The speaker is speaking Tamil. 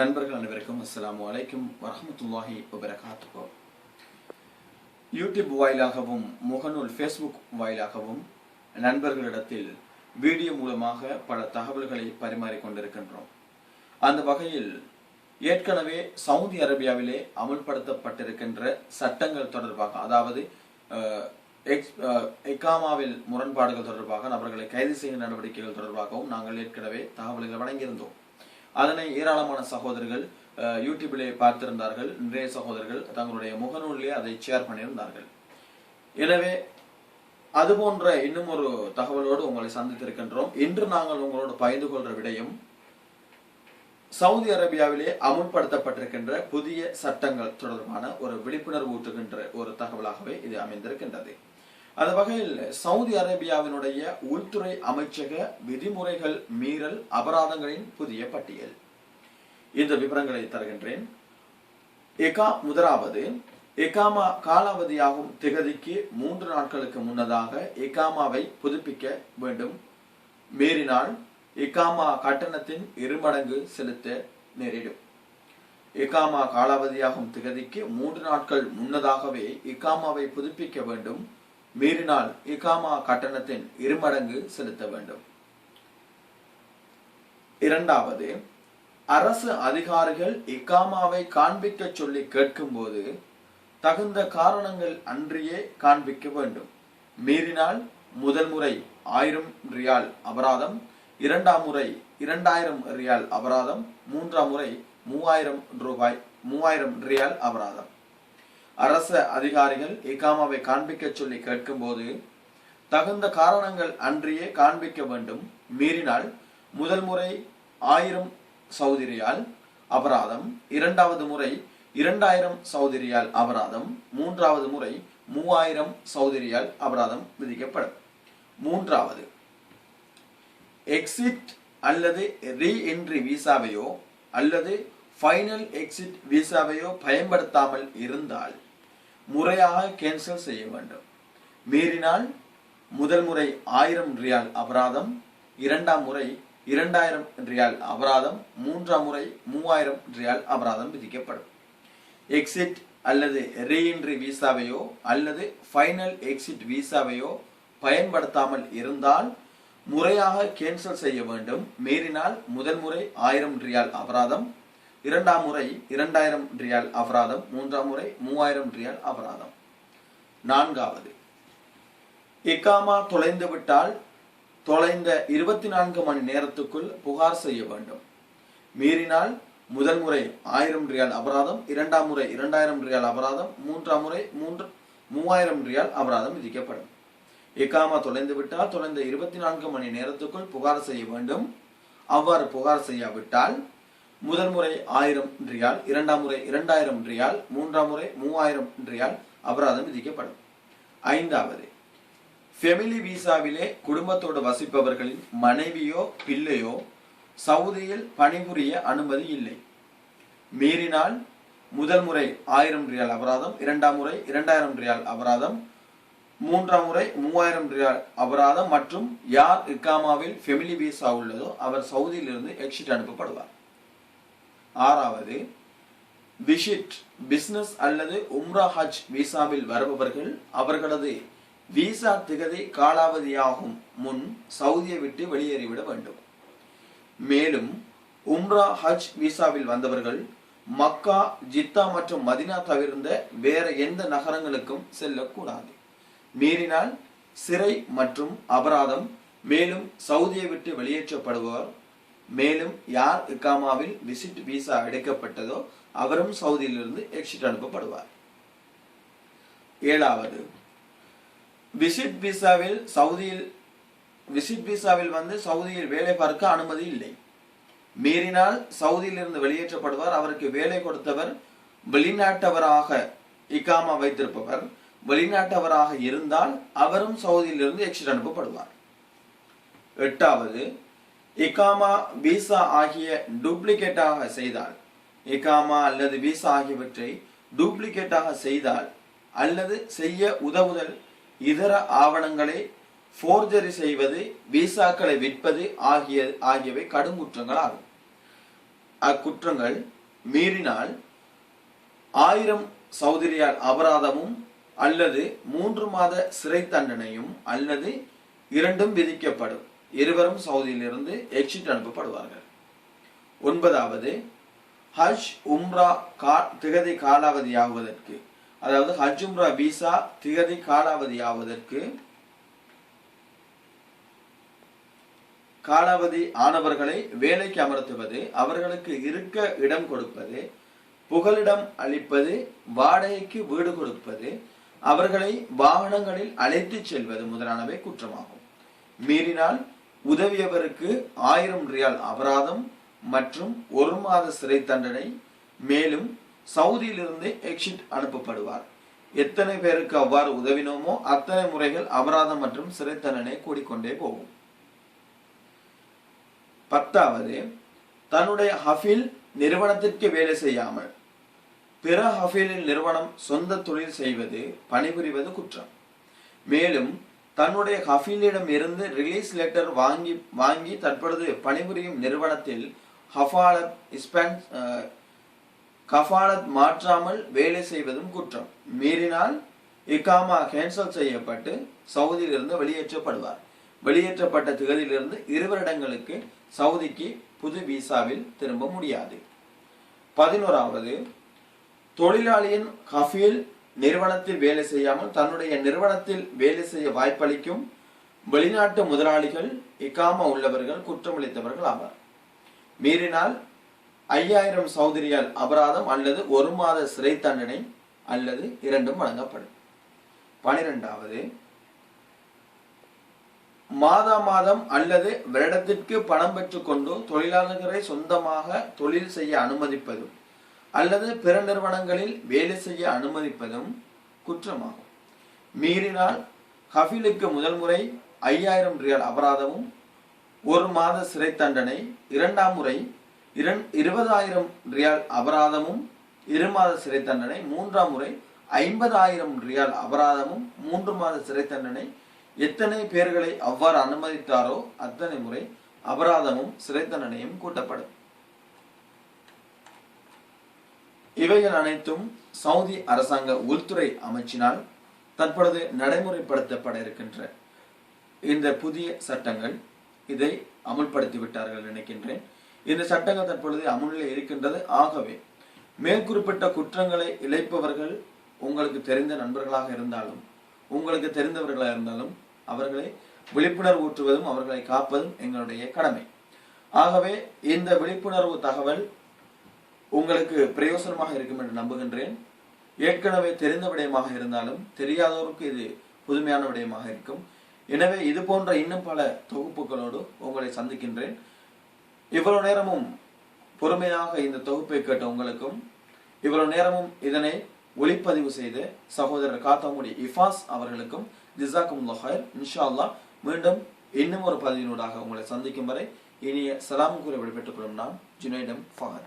நண்பர்கள் அனைவருக்கும் அஸ்லாம் அலைக்கும் வரமத்துல்லாஹி வபரகாத்துக்கோ யூடியூப் வாயிலாகவும் முகநூல் ஃபேஸ்புக் வாயிலாகவும் நண்பர்களிடத்தில் வீடியோ மூலமாக பல தகவல்களை பரிமாறிக்கொண்டிருக்கின்றோம் அந்த வகையில் ஏற்கனவே சவுதி அரேபியாவிலே அமுல்படுத்தப்பட்டிருக்கின்ற சட்டங்கள் தொடர்பாக அதாவது எக்ஸ் அஹ், எக்காமாவில் முரண்பாடுகள் தொடர்பாக நபர்களை கைது செய்யும் நடவடிக்கைகள் தொடர்பாகவும் நாங்கள் ஏற்கனவே தகவல்களை வழங்கியிருந்தோம். அதனை ஏராளமான சகோதரர்கள் யூடியூபிலே பார்த்திருந்தார்கள். நிறைய சகோதரர்கள் தங்களுடைய முகநூலிலே அதை ஷேர் பண்ணியிருந்தார்கள். எனவே அது போன்ற இன்னும் ஒரு தகவலோடு உங்களை சந்தித்திருக்கின்றோம். இன்று நாங்கள் உங்களோடு பகிர்ந்து கொள்ற விடயம் சவுதி அரேபியாவிலே அமுல்படுத்தப்பட்டிருக்கின்ற புதிய சட்டங்கள் தொடர்பான ஒரு விழிப்புணர்வு ஊட்டுகின்ற ஒரு தகவலாகவே இது அமைந்திருக்கின்றது. அந்த வகையில் சவுதி அரேபியாவினுடைய உள்துறை அமைச்சக விதிமுறைகள் மீறல் அபராதங்களின் புதிய பட்டியல். இந்த விவரங்களை தருகின்றேன். எகா முதலாவது எகாமா காலாவதியாகும் திகதிக்கு மூன்று நாட்களுக்கு முன்னதாக எகாமாவை புதுப்பிக்க வேண்டும். மீறினால் இகாமா கட்டணத்தின் இருமடங்கு செலுத்த நேரிடும். இகாமா காலாவதியாகும் திகதிக்கு மூன்று நாட்கள் முன்னதாகவே இகாமாவை புதுப்பிக்க வேண்டும். மீறினால் இகாமா கட்டணத்தின் இருமடங்கு செலுத்த வேண்டும். இரண்டாவது அரசு அதிகாரிகள் இகாமாவை காண்பிக்க சொல்லி கேட்கும்போது தகுந்த காரணங்கள் அன்றியே காண்பிக்க வேண்டும். மீறினால் முதல் முறை ஆயிரம் ரியால் அபராதம் இரண்டாம் முறை இரண்டாயிரம் ரியால் அபராதம் மூன்றாம் முறை மூவாயிரம் ரூபாய் மூவாயிரம் ரியால் அபராதம். அரச அதிகாரிகள் இகாமாவை காண்பிக்க சொல்லி கேட்கும்போது தகுந்த காரணங்கள் அன்றியே காண்பிக்க வேண்டும். மீறினால் முதல் முறை ஆயிரம் சௌதிரியால் அபராதம் இரண்டாவது முறை இரண்டாயிரம் சௌதிரியால் அபராதம் மூன்றாவது முறை மூவாயிரம் சௌதிரியால் அபராதம் விதிக்கப்படும். மூன்றாவது எக்ஸிட் அல்லது ரீ என்ட்ரி விசாவையோ அல்லது ஃபைனல் எக்ஸிட் விசாவையோ பயன்படுத்தாமல் இருந்தால் முறையாக கேன்சல் செய்ய வேண்டும். மீறினால் முதல் முறை ஆயிரம் ரியால் அபராதம் இரண்டாம் முறை இரண்டாயிரம் ரியால் அபராதம் மூன்றாம் முறை மூவாயிரம் ரியால் அபராதம் விதிக்கப்படும். எக்ஸிட் அல்லது ரீஎன்ட்ரி விசாவையோ அல்லது ஃபைனல் எக்ஸிட் விசாவையோ பயன்படுத்தாமல் இருந்தால் முறையாக கேன்சல் செய்ய வேண்டும். மீறினால் முதல் முறை ஆயிரம் ரியால் அபராதம் இரண்டாம் முறை இரண்டாயிரம் ரியால் அபராதம் மூன்றாம் முறை மூவாயிரம் ரியால் அபராதம். நான்காவது. இக்காமா தொலைந்து விட்டால் தொலைந்த இருபத்தி நான்கு மணி நேரத்துக்குள் புகார் செய்ய வேண்டும். மீறினால் முதல் முறை ஆயிரம் ரியால் அபராதம் இரண்டாம் முறை இரண்டாயிரம் ரியால் அபராதம் மூன்றாம் முறை மூன்று மூவாயிரம் ரியால் அபராதம் விதிக்கப்படும். இக்காமா தொலைந்து விட்டால் தொலைந்த இருபத்தி நான்கு மணி நேரத்துக்குள் புகார் செய்ய வேண்டும். அவ்வாறு புகார் செய்யாவிட்டால் முதல் முறை ஆயிரம் ரியால் இரண்டாம் முறை இரண்டாயிரம் ரியால் மூன்றாம் முறை மூவாயிரம் ரியால் அபராதம் விதிக்கப்படும். ஐந்தாவது ஃபெமிலி விசாவிலே குடும்பத்தோடு வசிப்பவர்களின் மனைவியோ பிள்ளையோ சவுதியில் பணிபுரிய அனுமதி இல்லை. மீறினால் முதல் முறை ஆயிரம் ரியால் அபராதம் இரண்டாம் முறை இரண்டாயிரம் ரியால் அபராதம் மூன்றாம் முறை மூவாயிரம் ரியால் அபராதம் மற்றும் யார் இக்காமாவில் ஃபெமிலி விசா உள்ளதோ அவர் சவுதியிலிருந்து எக்ஸிட் அனுப்பப்படுவார். ஆறாவது விசிட் பிசினஸ் அல்லது உம்ரா ஹஜ் விசாவில் வருபவர்கள் அவர்களது விசா திகதி காலாவதியாகும் முன் சவுதியை விட்டு வெளியேறிவிட வேண்டும். மேலும் உம்ரா ஹஜ் விசாவில் வந்தவர்கள் மக்கா ஜித்தா மற்றும் மதினா தவிர்ந்த வேற எந்த நகரங்களுக்கும் செல்லக்கூடாது. மீறினால் சிறை மற்றும் அபராதம் மேலும் சவுதியை விட்டு வெளியேற்றப்படுபவர் மேலும் யார் இக்காமாவில் விசிட் விசா எடுக்கப்பட்டதோ அவரும் சவுதியிலிருந்து எக்ஸிட் அனுப்பப்படுவார். ஏழாவது விசிட் விசாவில் சவுதியில் விசிட் விசாவில் வந்து சவுதியில் வேலை பார்க்க அனுமதி இல்லை. மீறினால் சவுதியிலிருந்து வெளியேற்றப்படுவார். அவருக்கு வேலை கொடுத்தவர் வெளிநாட்டவராக இக்காமா வைத்திருப்பவர். வெளிநாட்டவராக இருந்தால் அவரும் சவுதியிலிருந்து எக்ஸிட் அனுப்பப்படுவார். எட்டாவது இகாமா விசா ஆகிய டூப்ளிகேட்டாக செய்தால் இகாமா அல்லது விசா ஆகியவற்றை டூப்ளிகேட்டாக செய்தால் அல்லது செய்ய உதவுதல் இதர ஆவணங்களை ஃபோர்ஜரி செய்வது விசாக்களை விற்பது ஆகிய ஆகியவை கடும் குற்றங்கள் ஆகும் அக்குற்றங்கள் மீறினால் ஆயிரம் சௌதரியால் அபராதமும் அல்லது மூன்று மாத சிறை தண்டனையும் அல்லது இரண்டும் விதிக்கப்படும். இருவரும் சவுதியிலிருந்து எக்ஸிட் அனுப்பப்படுவார்கள். ஒன்பதாவது ஹஜ் உம்ரா கா திகதி காலாவதியாகுவதற்கு அதாவது ஹஜ் உம்ரா விசா திகதி காலாவதியாவதற்கு காலாவதி ஆனவர்களை வேலைக்கு அமர்த்துவது அவர்களுக்கு இருக்க இடம் கொடுப்பது புகலிடம் அளிப்பது வாடகைக்கு வீடு கொடுப்பது அவர்களை வாகனங்களில் அழைத்துச் செல்வது முதலானவை குற்றமாகும். மீறினால் உதவியவருக்கு ஆயிரம் ரியால் அபராதம் மற்றும் ஒரு மாத சிறை தண்டனை. மேலும் சவுதியிலிருந்து எக்ஸிட் அனுப்பப்படுவார். எத்தனை பேருக்கு அவ்வாறு உதவினோமோ அத்தனை முறைகள் அபராதம் மற்றும் சிறை தண்டனை கூடிக்கொண்டே போகும். பத்தாவது தன்னுடைய ஹஃபில் நிறுவனத்திற்கு வேலை செய்யாமல் பிற ஹஃபீலின் நிறுவனம் சொந்த தொழில் செய்வது பணிபுரிவது குற்றம். மேலும் தன்னுடைய ஹஃபீலிடம் இருந்து ரிலீஸ் லெட்டர் வாங்கி வாங்கி தற்பொழுது பணிபுரியும் நிறுவனத்தில் ஹஃபாலத் இஸ்பென்ஸ் கஃபாலத் மாற்றாமல் வேலை செய்வதும் குற்றம். மீறினால் இக்காமா கேன்சல் செய்யப்பட்டு சவுதியிலிருந்து வெளியேற்றப்படுவார். வெளியேற்றப்பட்ட திகதியிலிருந்து இரு வருடங்களுக்கு சவுதிக்கு புது விசாவில் திரும்ப முடியாது. பதினோராவது தொழிலாளியின் ஹஃபீல் நிறுவனத்தில் வேலை செய்யாமல் தன்னுடைய நிறுவனத்தில் வேலை செய்ய வாய்ப்பளிக்கும் வெளிநாட்டு முதலாளிகள் இக்காம உள்ளவர்கள் குற்றமளித்தவர்கள் ஆவார். மீறினால் ஐயாயிரம் சௌதரியால் அபராதம் அல்லது ஒரு மாத சிறை தண்டனை அல்லது இரண்டும் வழங்கப்படும். பனிரெண்டாவது மாதா மாதம் அல்லது வருடத்திற்கு பணம் பெற்றுக்கொண்டு தொழிலாளர்களை சொந்தமாக தொழில் செய்ய அனுமதிப்பதும் அல்லது பிற நிறுவனங்களில் வேலை செய்ய அனுமதிப்பதும் குற்றமாகும். மீறினால் ஹஃபிலுக்கு முதல் முறை ஐயாயிரம் ரியால் அபராதமும் ஒரு மாத சிறை தண்டனை இரண்டாம் முறை இரண் இருபதாயிரம் ரியால் அபராதமும் இரு மாத சிறை தண்டனை மூன்றாம் முறை ஐம்பதாயிரம் ரியால் அபராதமும் மூன்று மாத சிறை தண்டனை. எத்தனை பேர்களை அவ்வாறு அனுமதித்தாரோ அத்தனை முறை அபராதமும் சிறை தண்டனையும் கூட்டப்படும். இவைகள் அனைத்தும் சவுதி அரசாங்க உள்துறை அமைச்சினால் தற்பொழுது நடைமுறைப்படுத்தப்பட இருக்கின்ற இந்த புதிய சட்டங்கள் இதை அமுல்படுத்தி விட்டார்கள் நினைக்கின்றேன். இந்த சட்டங்கள் தற்பொழுது அமுலில் இருக்கின்றது. ஆகவே மேற்குறிப்பிட்ட குற்றங்களை இழைப்பவர்கள் உங்களுக்கு தெரிந்த நண்பர்களாக இருந்தாலும் உங்களுக்கு தெரிந்தவர்களாக இருந்தாலும் அவர்களை விழிப்புணர்வு ஊற்றுவதும் அவர்களை காப்பதும் எங்களுடைய கடமை. ஆகவே இந்த விழிப்புணர்வு தகவல் உங்களுக்கு பிரயோசனமாக இருக்கும் என்று நம்புகின்றேன். ஏற்கனவே தெரிந்த விடயமாக இருந்தாலும் தெரியாதவருக்கு இது புதுமையான விடயமாக இருக்கும். எனவே இது போன்ற இன்னும் பல தொகுப்புகளோடு உங்களை சந்திக்கின்றேன். இவ்வளவு நேரமும் பொறுமையாக இந்த தொகுப்பை கேட்ட உங்களுக்கும் இவ்வளவு நேரமும் இதனை ஒளிப்பதிவு செய்த சகோதரர் காத்தாமுடி இஃபாஸ் அவர்களுக்கும் ஜிசாக்கும் லஹர் இன்ஷா அல்லா மீண்டும் இன்னும் ஒரு பதிவினூடாக உங்களை சந்திக்கும் வரை இனிய சலாம் கூறி விடைபெற்றுக் கொள்ளும் நான் ஜுனைடம் ஃபஹர்.